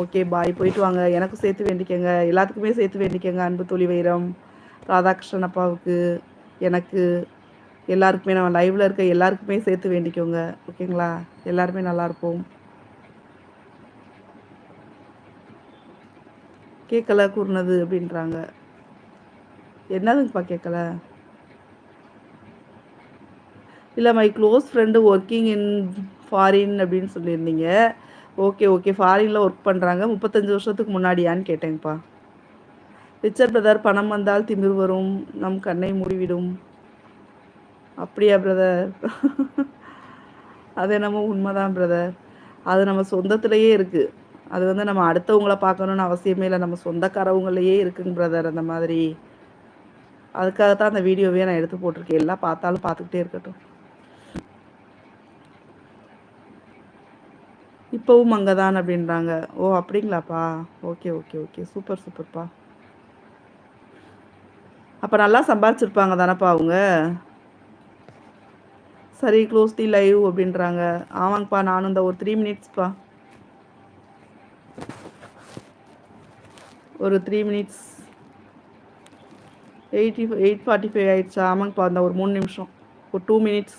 Okay bye போயிட்டு வாங்க. எனக்கும் சேர்த்து வேண்டிக்கங்க. எல்லாத்துக்குமே சேர்த்து வேண்டிக்கங்க அன்பு தொழில் வைரம். ராதாகிருஷ்ணன் அப்பாவுக்கு எனக்கு எல்லாருக்குமே நம்ம லைவில் இருக்க எல்லாருக்குமே சேர்த்து வேண்டிக்கோங்க. ஓகேங்களா? எல்லாருமே நல்லா இருப்போம். கேட்கல கூறினது அப்படின்றாங்க. என்னதுங்கப்பா கேட்கல இல்லை my close friend working in foreign அப்படின்னு சொல்லியிருந்தீங்க. ஓகே ஓகே ஃபாரினில் ஒர்க் பண்ணுறாங்க முப்பத்தஞ்சு வருஷத்துக்கு முன்னாடியான்னு கேட்டேங்கப்பா ரிச்சர் பிரதர் பணம் வந்தால் திமிர் வரும். நம் கண்ணை மூடிவிடும். அப்படியா பிரதர் அது என்னமோ உண்மைதான் பிரதர் அது நம்ம சொந்தத்திலேயே இருக்குது அது வந்து நம்ம அடுத்தவங்களை பார்க்கணுன்னு அவசியமே இல்லை. நம்ம சொந்தக்காரவங்களையே இருக்குங்க பிரதர் அந்த மாதிரி. அதுக்காகத்தான் அந்த வீடியோவே நான் எடுத்து போட்டிருக்கேன். எல்லாம் பார்த்தாலும் பார்த்துக்கிட்டே இருக்கட்டும். இப்போவும் அங்கே தான் அப்படின்றாங்க. ஓ அப்படிங்களாப்பா? Okay okay okay. சூப்பர் சூப்பர்ப்பா. அப்போ நல்லா சம்பாரிச்சிருப்பாங்க தானேப்பா அவங்க? சரி க்ளோஸ் தி லைவ் அப்படின்றாங்க. ஆமாங்கப்பா நானும் இந்த ஒரு த்ரீ மினிட்ஸ்ப்பா ஒரு three minutes eighty eight forty five ஆயிடுச்சா. ஆமாங்கப்பா அந்த ஒரு மூணு நிமிஷம். ஒரு டூ மினிட்ஸ்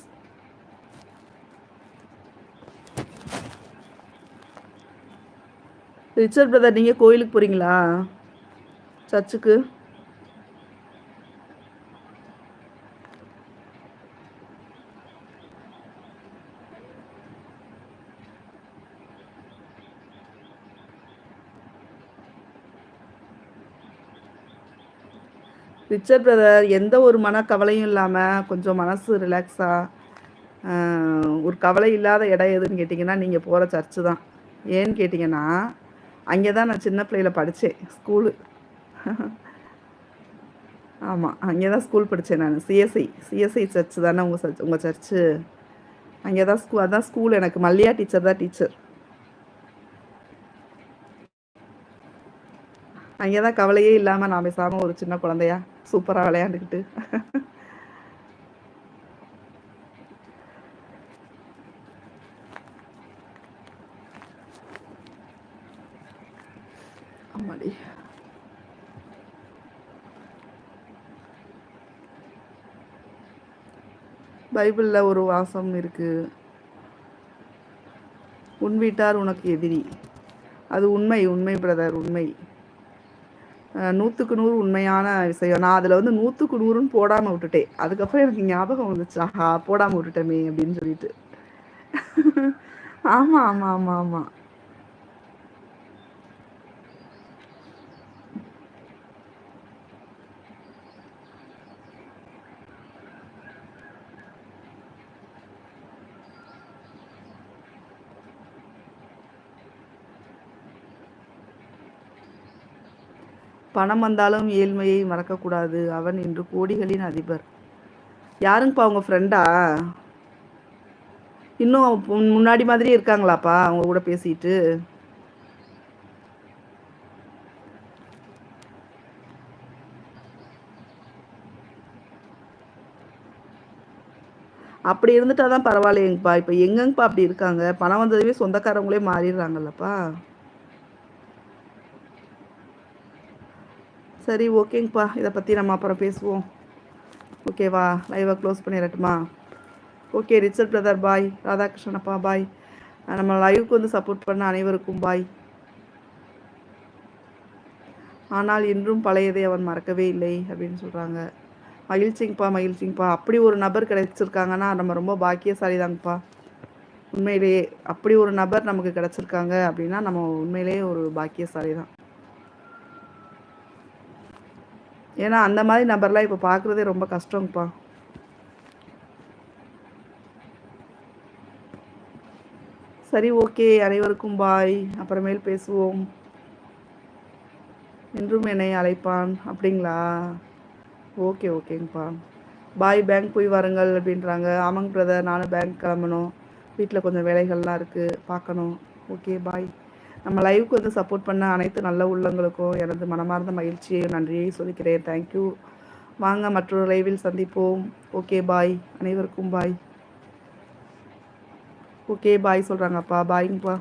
ரிச்சர்ட் பிரதர் நீங்கள் கோயிலுக்கு போகிறீங்களா சர்ச்சுக்கு? ரிச்சர்ட் பிரதர் எந்த ஒரு மனக்கவலையும் இல்லாமல் கொஞ்சம் மனசு ரிலாக்ஸாக ஒரு கவலை இல்லாத இடம் எதுன்னு கேட்டிங்கன்னா நீங்கள் போகிற சர்ச்சு தான் ஏன்னு கேட்டிங்கன்னா அங்கே தான் நான் சின்ன பிள்ளையில் படித்தேன் ஸ்கூலு ஆமாம் அங்கே தான் ஸ்கூல் படித்தேன் நான் சிஎஸ்ஐ சிஎஸ்ஐ சர்ச்சு தானே உங்கள் சர்ச் உங்கள் சர்ச்சு அங்கே தான் ஸ்கூல் அதான் ஸ்கூல் எனக்கு. மல்லியா டீச்சர் தான் டீச்சர் அங்கே தான் கவலையே இல்லாமல் நான் பேசாமல் ஒரு சின்ன குழந்தையா சூப்பராக விளையாண்டுக்கிட்டு. ஆமாடி பைபிளில் ஒரு வாசம் இருக்குது உன் வீட்டார் உனக்கு எதிரி. அது உண்மை உண்மை பிரதர் உண்மை. நூற்றுக்கு நூறு உண்மையான விஷயம். நான் அதில் வந்து நூற்றுக்கு நூறுன்னு போடாமல் விட்டுட்டேன் அதுக்கப்புறம் எனக்கு ஞாபகம் வந்துச்சு. ஆஹா போடாமல் விட்டுட்டோமே அப்படின்னு சொல்லிட்டு. ஆமாம் ஆமாம் ஆமாம் ஆமாம் பணம் வந்தாலும் ஏழ்மையை மறக்கக்கூடாது. அவன் இன்று கோடிகளின் அதிபர். யாருங்கப்பா அவங்க ஃப்ரெண்டா இன்னும் முன்னாடி மாதிரி இருக்காங்களாப்பா? அவங்க கூட பேசிட்டு. அப்படி இருந்துட்டா தான் பரவாயில்லையங்கப்பா. இப்போ எங்கங்கப்பா அப்படி இருக்காங்க? பணம் வந்ததுவே சொந்தக்காரவங்களே மாறிடுறாங்கல்லப்பா. சரி ஓகேங்கப்பா. இதை பற்றி நம்ம அப்புறம் பேசுவோம். ஓகேவா? லைவை க்ளோஸ் பண்ணிடட்டுமா ஓகே ரிச்சர்ட் பிரதர் பாய் ராதாகிருஷ்ணப்பா பாய் நம்ம லைவுக்கு வந்து சப்போர்ட் பண்ண அனைவருக்கும் பாய் ஆனால் இன்றும் பழையதை அவன் மறக்கவே இல்லை அப்படின்னு சொல்கிறாங்க மகிழ்ச்சிங்கப்பா மகிழ்ச்சிங்கப்பா. அப்படி ஒரு நபர் கிடைச்சிருக்காங்கன்னா நம்ம ரொம்ப பாக்கியசாலி தாங்கப்பா உண்மையிலேயே அப்படி ஒரு நபர் நமக்கு கிடச்சிருக்காங்க அப்படின்னா நம்ம உண்மையிலேயே ஒரு பாக்கியசாலி தான் ஏன்னா அந்த மாதிரி நபர்லாம் இப்போ பார்க்குறதே ரொம்ப கஷ்டங்கப்பா சரி ஓகே. அனைவருக்கும் பாய் அப்புறமேல் பேசுவோம். என்றும் என்னை அழைப்பான். அப்படிங்களா? ஓகே ஓகேங்கப்பா. பாய் பேங்க் போய் வாருங்கள் அப்படின்றாங்க. ஆமாங்க பிரதர் நானும் பேங்க் கிளம்பணும். வீட்டில் கொஞ்சம் வேலைகள்லாம் இருக்குது பார்க்கணும். ஓகே பாய் நம்ம லைவுக்கு வந்து சப்போர்ட் பண்ண அனைத்து நல்ல உள்ளங்களுக்கும் எனது மனமார்ந்த மகிழ்ச்சியையும் நன்றியை சொல்லிக்கிறேன். தேங்க்யூ வாங்க மற்றொரு லைவில் சந்திப்போம். ஓகே பாய் அனைவருக்கும் பாய் ஓகே பாய் சொல்கிறாங்கப்பா பாய்ங்கப்பா